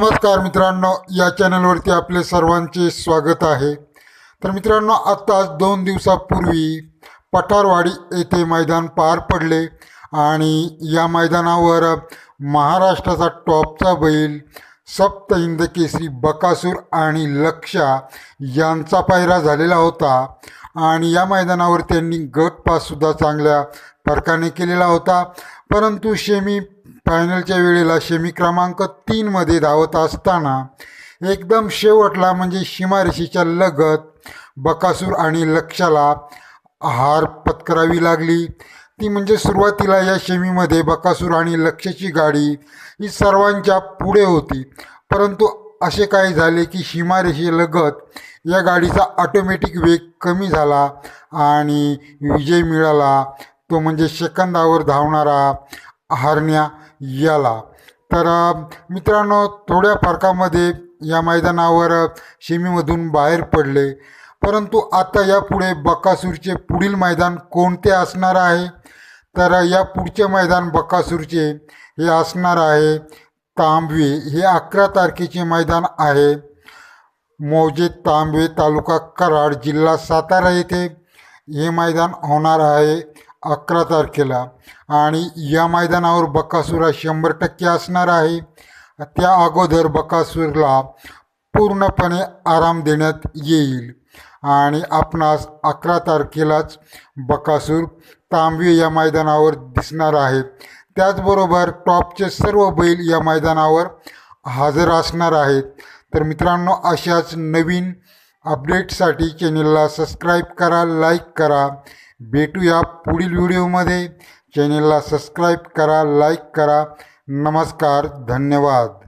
नमस्कार मित्रांनो या चॅनलवरती आपले सर्वांचे स्वागत आहे. तर मित्रांनो आत्ताच दोन दिवसापूर्वी पठारवाडी येथे मैदान पार पडले आणि या मैदानावर महाराष्ट्राचा टॉपचा बैल सप्त हिंद केसरी बकासूर आणि लक्षा यांचा पायरा झालेला होता आणि या मैदानावर त्यांनी गट पाससुद्धा चांगल्या फरकाने केलेला होता. परंतु शेमी फायनलच्या वेळेला शेमी क्रमांक तीनमध्ये धावत असताना एकदम शेवटला म्हणजे सीमारेषेच्या लगत बकासूर आणि लक्षाला हार पत्करावी लागली. ती म्हणजे सुरुवातीला या शेमीमध्ये बकासूर आणि लक्षची गाडी ही सर्वांच्या पुढे होती. परंतु असे काय झाले की सीमारेषेलगत या गाडीचा ऑटोमॅटिक वेग कमी झाला आणि विजय मिळाला. तो म्हणजे सेकंदावर धावणारा हरण्या याला. तर मित्रांनो थोड्या फरकामध्ये या मैदानावर सेमीमधून बाहेर पडले. परंतु आता यापुढे बकासूरचे पुढील मैदान कोणते असणार आहे? तर या पुढचे मैदान बकासूरचे हे असणार आहे. तांबवे हे अकरा तारखेचे मैदान आहे. मौजे तांबे तालुका कराड जिल्हा सातारा येथे हे मैदान होणार आहे. अकरा तारखेला. आणि या मैदानावर बकासूर शंभर टक्के असणार आहे. त्या अगोदर बकासूरला पूर्णपणे आराम देण्यात येईल. आणि आपणास अकरा तारखेलाच बकासूर तांबवी या मैदानावर दिसणार आहे. त्याचबरोबर टॉपचे सर्व बैल या मैदानावर हजर असणार आहेत. तर मित्रांनो अशाच नवीन अपडेटसाठी चॅनलला सबस्क्राईब करा लाईक करा. भेटूया पुढील व्हिडिओमध्ये. चॅनेलला सबस्क्राईब करा लाईक करा. नमस्कार धन्यवाद.